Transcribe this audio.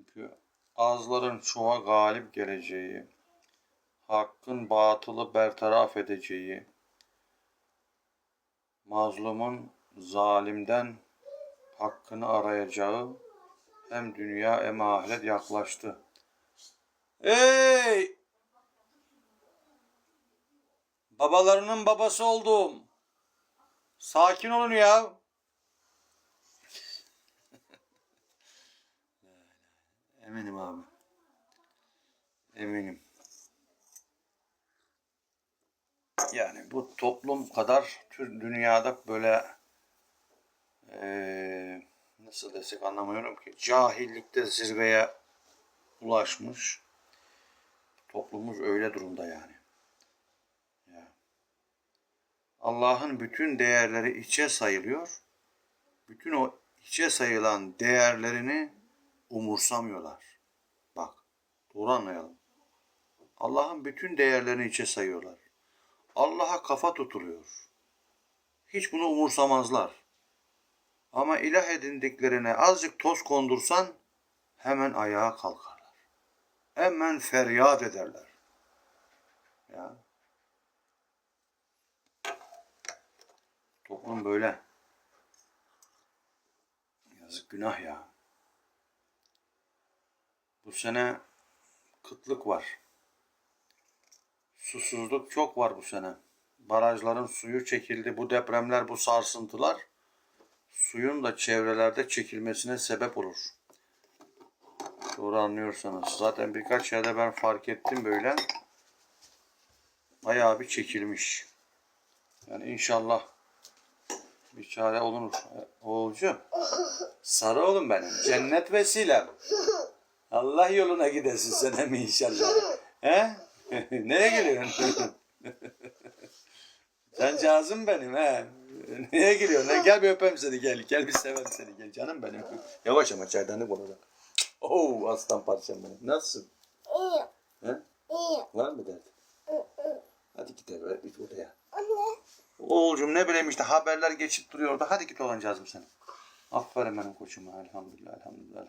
Çünkü azların çoğa galip geleceği, hakkın batılı bertaraf edeceği, mazlumun zalimden hakkını arayacağı hem dünya hem ahiret yaklaştı. Ey! Babalarının babası oldum. Sakin olun ya. Eminim abi. Eminim. Yani bu toplum kadar dünyada böyle eee, nasıl desek anlamıyorum ki cahillikte zirveye ulaşmış. Toplumumuz öyle durumda yani. Ya. Allah'ın bütün değerleri içe sayılıyor. Bütün o içe sayılan değerlerini umursamıyorlar. Bak, doğru anlayalım. Allah'ın bütün değerlerini içe sayıyorlar. Allah'a kafa tutuluyor. Hiç bunu umursamazlar. Ama ilah edindiklerine azıcık toz kondursan hemen ayağa kalkarlar. Hemen feryat ederler. Ya. Toplum böyle. Yazık günah ya. Bu sene kıtlık var. Susuzluk çok var bu sene. Barajların suyu çekildi. Bu depremler, bu sarsıntılar suyun da çevrelerde çekilmesine sebep olur. Doğru anlıyorsanız. Zaten birkaç yerde ben fark ettim böyle. Bayağı bir çekilmiş. Yani inşallah bir çare olunur. Oğulcuğum. Sarı oğlum benim. Cennet vesilem. Allah yoluna gidesin sen hem inşallah. He? Nereye geliyorsun? sen cazım benim he. Neye geliyorsun? lan? Gel bir öpeyim seni gel. Gel bir seveyim seni gel. Canım benim. Yavaş ama çaydanlık orada. Oo aslan parçam benim. Nasılsın? İyi. He? İyi. Var mı dert? Hadi gidelim böyle bir odaya. Anne. Oğulcum ne bileyim işte haberler geçip duruyor orada. Hadi git olan cazım sen. Aferin benim koçuma. Elhamdülillah, elhamdülillah, elhamdülillah.